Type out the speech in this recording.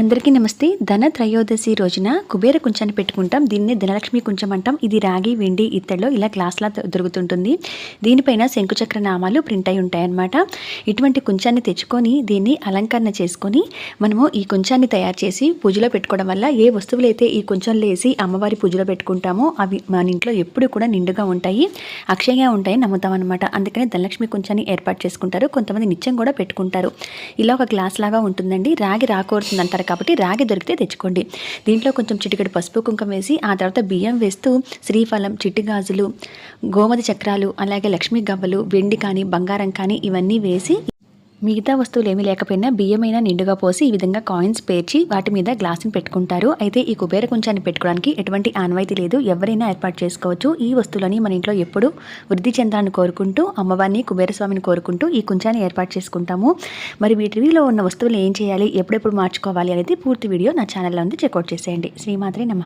అందరికీ నమస్తే. ధన త్రయోదశి రోజున కుబేర కుంచాన్ని పెట్టుకుంటాం. దీన్ని ధనలక్ష్మి కుంచం అంటాం. ఇది రాగి వెండి ఇత్తడిలో ఇలా గ్లాస్లా దొరుకుతుంటుంది. దీనిపైన శంకుచక్ర నామాలు ప్రింట్ అయి ఉంటాయన్నమాట. ఇటువంటి కుంచాన్ని తెచ్చుకొని దీన్ని అలంకరణ చేసుకొని మనము ఈ కుంచాన్ని తయారు చేసి పూజలో పెట్టుకోవడం వల్ల ఏ వస్తువులు అయితే ఈ కుంచంలో వేసి అమ్మవారి పూజలో పెట్టుకుంటామో అవి మన ఇంట్లో ఎప్పుడు కూడా నిండుగా ఉంటాయి అక్షయంగా ఉంటాయి నమ్ముతాం అనమాట అందుకనే ధనలక్ష్మి కుంచాన్ని ఏర్పాటు చేసుకుంటారు. కొంతమంది నిత్యం కూడా పెట్టుకుంటారు. ఇలా ఒక గ్లాస్ లాగా ఉంటుందండి. రాగి రాకూడుతుంది అంటారు కాబట్టి రాగి దొరికితే తెచ్చుకోండి. దీంట్లో కొంచెం చిటికెడు పసుపు కుంకం వేసి ఆ తర్వాత బియ్యం వేస్తూ శ్రీఫలం చిట్టి గాజులు గోమతి చక్రాలు అలాగే లక్ష్మీ గవ్వలు వెండి కానీ బంగారం కానీ ఇవన్నీ వేసి మిగతా వస్తువులు ఏమీ లేకపోయినా బియ్యమైనా నిండుగా పోసి ఈ విధంగా కాయిన్స్ పేర్చి వాటి మీద గ్లాసుని పెట్టుకుంటారు. అయితే ఈ కుబేర కుంచాన్ని పెట్టుకోవడానికి ఎటువంటి ఆన్వాయితీ లేదు. ఎవరైనా ఏర్పాటు చేసుకోవచ్చు. ఈ వస్తువులని మన ఇంట్లో ఎప్పుడు వృద్ధి చెందాలని కోరుకుంటూ అమ్మవారిని కుబేరస్వామిని కోరుకుంటూ ఈ కుంచాన్ని ఏర్పాటు చేసుకుంటాము. మరి వీటిలో ఉన్న వస్తువులు ఏం చేయాలి? ఎప్పుడెప్పుడు మార్చుకోవాలి అనేది పూర్తి వీడియో నా ఛానల్లో ఉంది. చెక్అవుట్ చేసేయండి. శ్రీమాత్రి నమ.